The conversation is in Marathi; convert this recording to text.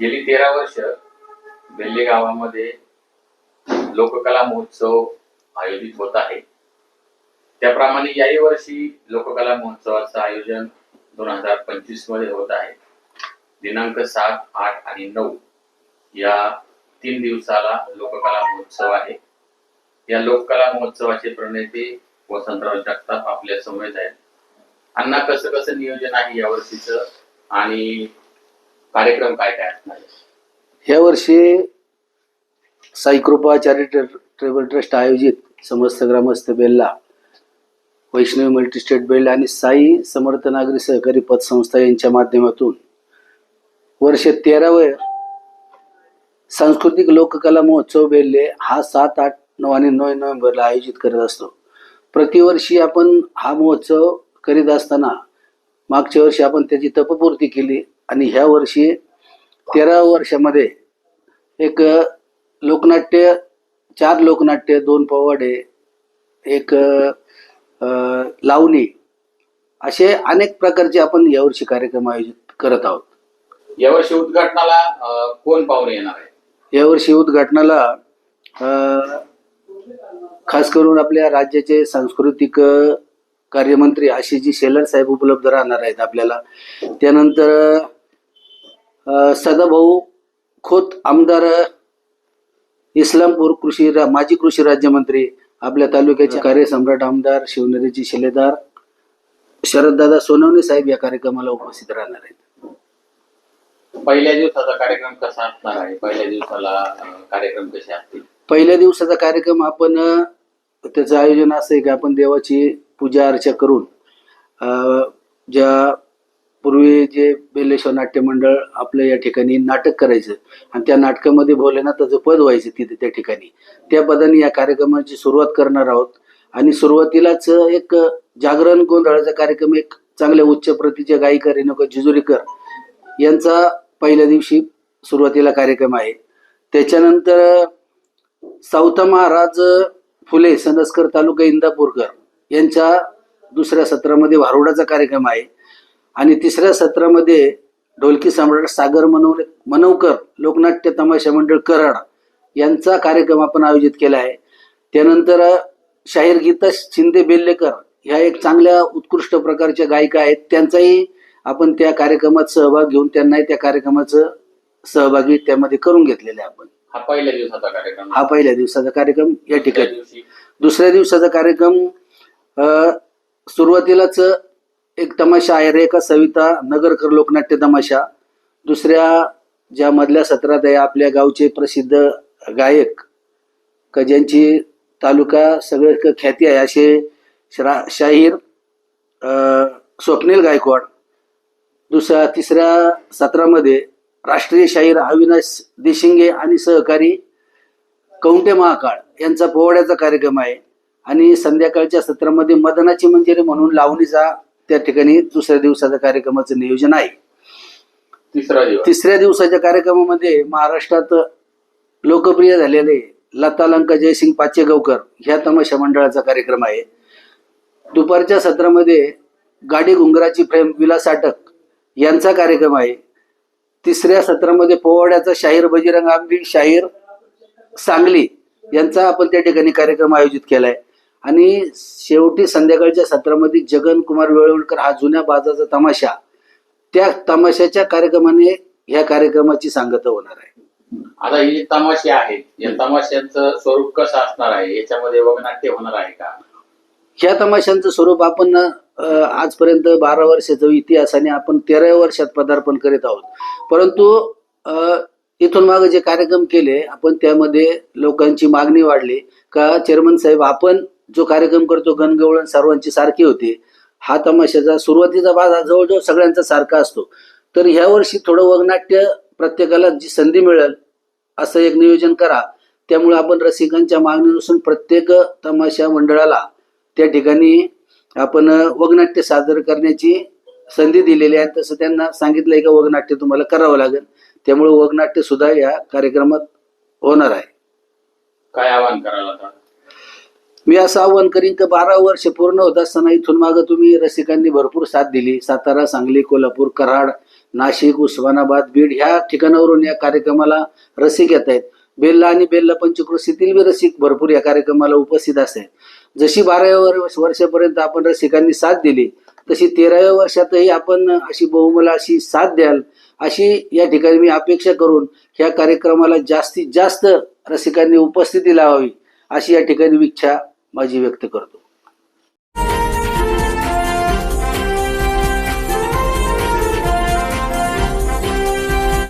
गेली तेरा वर्ष बेल्ले गावामध्ये लोककला महोत्सव आयोजित होत आहे. त्याप्रमाणे याही वर्षी लोककला महोत्सवाचं आयोजन दोन हजार पंचवीसमध्ये होत आहे. दिनांक सात आठ आणि नऊ या तीन दिवसाला लोककला महोत्सव आहे. या लोककला महोत्सवाचे प्रणेते वसंतराव जगताप आपल्यासमोर आहेत. अण्णा कसं कसं नियोजन आहे या वर्षीचं आणि कार्यक्रम काय काय असणार? ह्या वर्षी साईकृपा चॅरिटेबल ट्रस्ट आयोजित समस्त ग्रामस्थ बेल्ला वैष्णवी मल्टीस्टेट बेल्ला आणि साई समर्थ नागरी सहकारी पतसंस्था यांच्या माध्यमातून वर्ष तेरावं सांस्कृतिक लोककला महोत्सव बेल्ले हा सात आठ नऊ आणि नऊ नोव्हेंबरला आयोजित करत असतो. प्रतिवर्षी आपण हा महोत्सव करीत असताना मागच्या वर्षी आपण त्याची तपपूर्ती केली आणि ह्या वर्षी तेरा वर्षामध्ये एक लोकनाट्य चार लोकनाट्य दोन पोवाडे एक लावणी असे अनेक प्रकारचे आपण यावर्षी कार्यक्रम आयोजित करत आहोत. यावर्षी उद्घाटनाला कोण पाहुणे येणार आहे? यावर्षी उद्घाटनाला खास करून आपल्या राज्याचे सांस्कृतिक कार्यमंत्री आशिषजी शेलर साहेब उपलब्ध राहणार आहेत आपल्याला त्यानंतर सदाभाऊ खोत आमदार इस्लामपूर कृषी माजी कृषी राज्यमंत्री आपल्या तालुक्याचे कार्यसम्राट आमदार शिवनेरीचे शिलेदार शरददादा सोनवणे साहेब या कार्यक्रमाला उपस्थित राहणार आहेत. पहिल्या दिवसाचा कार्यक्रम कसा असणार आहे? पहिल्या दिवसाला कार्यक्रम कसे असतील? पहिल्या दिवसाचा कार्यक्रम आपण त्याचं आयोजन असं आहे की आपण देवाची पूजा अर्चा करून ज्या पूर्वी जे बेलेश्वर नाट्य मंडळ आपलं या ठिकाणी नाटक करायचं आणि त्या नाटकामध्ये भोलेनाथाचं पद व्हायचं तिथे त्या ठिकाणी. त्या पदाने या कार्यक्रमाची सुरुवात करणार आहोत. आणि सुरुवातीलाच एक जागरण गोंधळाचा कार्यक्रम एक चांगल्या उच्च प्रतीच्या गायिका रेणुका जिजुरीकर यांचा पहिल्या दिवशी सुरुवातीला कार्यक्रम आहे. त्याच्यानंतर सावता महाराज फुले सनसकर तालुका इंदापूरकर यांच्या दुसऱ्या सत्रामध्ये वारुडाचा कार्यक्रम आहे. आणि तिसऱ्या सत्रामध्ये ढोलकी सम्राट सागर मनव मनवकर लोकनाट्य तमाशा मंडळ कराड यांचा कार्यक्रम आपण आयोजित केला आहे. त्यानंतर शाहीर गीता शिंदे बेल्लेकर ह्या एक चांगल्या उत्कृष्ट प्रकारच्या गायिका आहेत. त्यांचाही आपण त्या कार्यक्रमात सहभाग घेऊन त्यांनाही त्या कार्यक्रमाचं सहभागी त्यामध्ये करून घेतलेले आहे आपण. हा पहिल्या दिवसाचा कार्यक्रम. हा पहिल्या दिवसाचा कार्यक्रम या ठिकाणी. दुसऱ्या दिवसाचा कार्यक्रम सुरुवातीलाच एक तमाशा आहे रेखा सविता नगरकर लोकनाट्य तमाशा. दुसऱ्या ज्या मधल्या सत्रात आहे आपल्या गावचे प्रसिद्ध गायक का ज्यांची तालुका सगळे क- ख्याती आहे असे श्रा शाहीर स्वप्नील गायकवाड. दुसऱ्या तिसऱ्या सत्रामध्ये राष्ट्रीय शाहीर अविनाश देशिंगे आणि सहकारी कौंटे महाकाळ यांचा पोवाड्याचा कार्यक्रम आहे. आणि संध्याकाळच्या सत्रामध्ये मदनाची मंजिरी म्हणून लावणीचा त्या ठिकाणी दुसऱ्या दिवसाच्या कार्यक्रमाचं नियोजन आहे. तिसरा तिसऱ्या दिवसाच्या कार्यक्रमामध्ये महाराष्ट्रात लोकप्रिय झालेले लता लंका जयसिंग पाचेगावकर ह्या तमाशा मंडळाचा कार्यक्रम आहे. दुपारच्या सत्रामध्ये गाडी घुंगराची फ्रेम विलास अटक यांचा कार्यक्रम आहे. तिसऱ्या सत्रामध्ये पोवाड्याचा शाहीर बजरंग आंबी शाहीर सांगली यांचा आपण त्या ठिकाणी कार्यक्रम आयोजित केलाय. आणि शेवटी संध्याकाळच्या सत्रामध्ये जगन कुमार वेळवणकर हा जुन्या बाजाचा तमाशा त्या तमाशाच्या कार्यक्रमाने ह्या कार्यक्रमाची सांगता होणार आहे. आता ही जी तमाशे आहेत या तमाशांचं स्वरूप कसं असणार आहे? याच्यामध्ये वगनाट्य होणार आहे का? ह्या तमाशांचं स्वरूप आपण अं, आजपर्यंत बारा वर्षाचा इतिहासाने आपण तेरा वर्षात पदार्पण करीत आहोत. परंतु अं, इथून मागे जे कार्यक्रम केले आपण त्यामध्ये लोकांची मागणी वाढली. का चेअरमन साहेब आपण जो कार्यक्रम करतो गणगवळण सर्वांची सारखी होते. हा तमाशाचा सुरुवातीचा बाजार जवळजवळ सगळ्यांचा सारखा असतो. तर ह्या वर्षी थोडं वगनाट्य प्रत्येकाला जी संधी मिळेल असं एक नियोजन करा. त्यामुळे आपण रसिकांच्या मागणीनुसार प्रत्येक तमाशा मंडळाला त्या ठिकाणी आपण वगनाट्य सादर करण्याची संधी दिलेली आहे. तसं त्यांना सांगितलंय का वगनाट्य तुम्हाला करावं लागेल. त्यामुळे वगनाट्य सुद्धा या कार्यक्रमात होणार आहे. काय आवाहन करीन बारा वर्ष पूर्ण होत असताना इथून मागं तुम्ही रसिकांनी भरपूर साथ दिली. सातारा सांगली कोल्हापूर कराड नाशिक उस्मानाबाद बीड ह्या ठिकाणावरून या कार्यक्रमाला रसिक येत आहेत. बेल्ला आणि बेल्ला पंचक्रोशीतील बी रसिक भरपूर या कार्यक्रमाला उपस्थित असतात. जशी बाराव्या वर्षापर्यंत आपण रसिकांनी साथ दिली तशी तेराव्या वर्षातही आपण अशी बहुमला अशी साथ द्याल अशी या ठिकाणी मी अपेक्षा करून ह्या कार्यक्रमाला जास्तीत जास्त रसिकांनी उपस्थिती लावावी अशी या ठिकाणी इच्छा माझी व्यक्त करतो.